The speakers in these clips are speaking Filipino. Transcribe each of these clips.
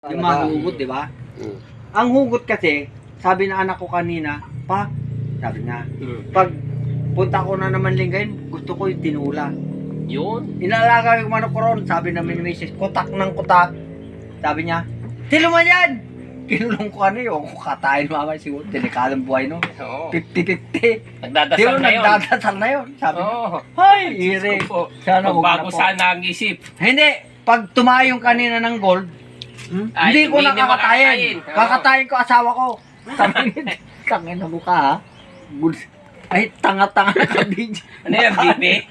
Yung mga hugot, di ba? Mm. Ang hugot kasi, sabi na anak ko kanina, pa, sabi niya, Mm. pag punta ko na naman linggayin, gusto ko yung tinula. Yun. Inalaga yung manok ko ron, sabi namin ni Mrs. kutak ng kutak. Sabi niya, tiluman yan! Kinulong ko ano yung katayin mama siguro, delikadong buhay no. Oo. 50-50. Nagdadasal ba na yun. nagdadasal na yun? Sabi Oo. Hay, ire. Po. Sana huwag na po. sana ang isip. Hindi, pag tumayo yung kanina ng gold, Ay, hindi ko hindi na kakatayin. Kakatayin ko asawa ko. Tangin na mukha ha. Good. Ay, tanga-tanga ka, DJ. Ano yan, bibi?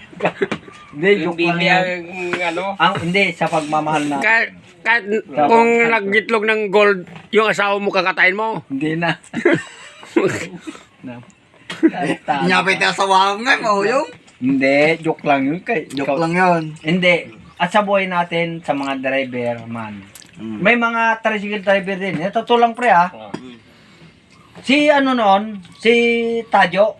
Hindi, Yung joke lang yun. ang ano? Ang, hindi, sa pagmamahal na. Kahit, kahit kung naggitlog ng gold, yung asawa mo kakatayin mo. Hindi na. na. Nyapit na sa wahang nga, mahuyong. Hindi, joke lang yun. Kay, Joke lang yun. Hindi. At sa buhay natin, sa mga driver man, may mga tricycle driver din. Ito to lang pre ha. Oh. Si ano noon, si Tajo.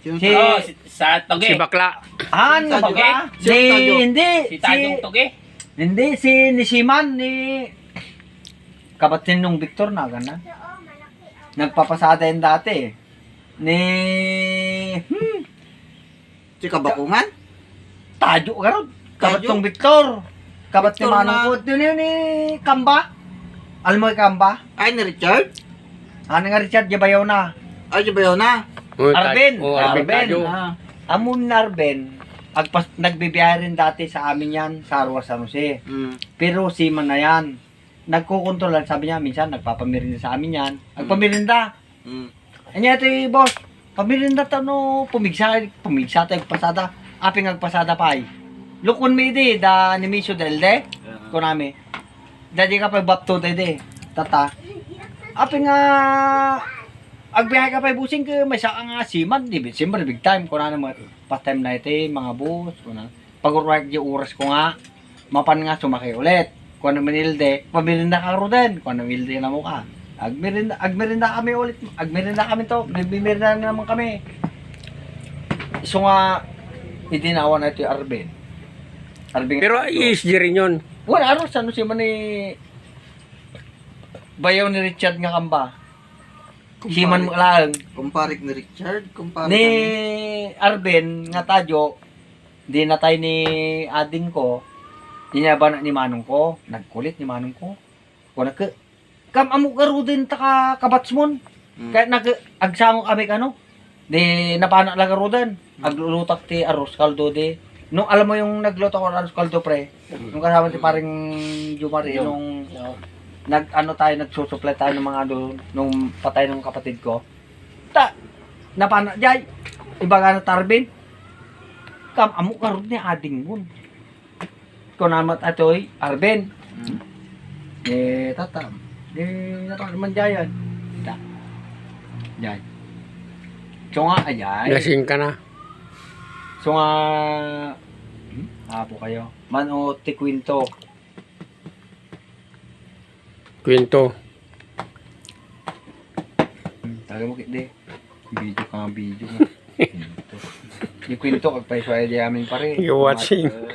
Si, Oo, si, sa toge. Si bakla. ano ba Tajo, ka? eh? Si, Si Tajo. hindi. Si Tadong toge. Hindi, si Nishiman, ni... Kabatin nung Victor na, gana. Nagpapasada yun dati. eh. Ni... Hmm, Si Kabakungan? Tajo, gano'n. Kabat Tajo? nung Victor. Kabat ni Manong na- ko. Yun yun ni Kamba. Alam mo yung Kamba? Ay, ni Richard? Ano nga Richard, yabayaw na. Ay, yun na? Oh, Arben. Oh, Arben. Arben. Ah. Amon Narben, agpas, nagbibiyahe rin dati sa amin yan, sa Arwa San Jose. Mm. Pero seaman na yan. Nagkukontrolan, sabi niya, minsan nagpapamirinda sa amin yan. Nagpamirinda. Mm. Anya ito boss, pamirinda ta no, pumigsa, pumigsa tayo pasada. Aping agpasada pa ay. Lukon mi di, da animisyo del de, kunami. Dadi ka pa bapto de de, tata. Aping nga, agbiyahe ka pa busing ka, may saka nga siman, di ba? Siyempre, big time, kunana mo, past time na ito, mga boss, kunana. Pag-work yung oras ko nga, mapan nga sumakay ulit. Kung ano manilde, pamirinda ka ro din. Kung ano manilde na mo ka. Agmerinda, agmerinda kami ulit. Agmerinda kami to. Bimirinda na naman kami. So nga, itinawa na ito yung Arben. Arben Pero ESG rin yun. Wala, ano, sa ano siya man ni... Bayaw ni Richard nga kamba. Siman mo lang. Kumparik ni Richard? Kumparik Ni Arben nga tadyo, di na tayo ni ading ko, di niya ba na ni manong ko, nagkulit ni manong ko. Kung nag kam amo karo din ta ka kabatsmon. Mm. Kaya nag agsango kami kano. Di napana lang karo din. Aglulutak ti arroz kaldo di. Nung alam mo yung nagluto ko ng kaldo pre, nung kasama ti paring Jumari nung nag ano tayo nagsusupply tayo ng mga ano nung patay ng kapatid ko. Ta napana jay iba ka na tarbin. Kam amo karon ni ading mun. Ko namat atoy Arben. Mm. Eh tata. Eh napana man jayan. Ta. Jay. So nga ayay. Lasing ka na. So nga hmm? Apo kayo. Man o ti kwento. Kwento. Taga mo kit de. Video ka nga video. Kwento. Yung kwento kag pa di amin pare. You watching. Uh,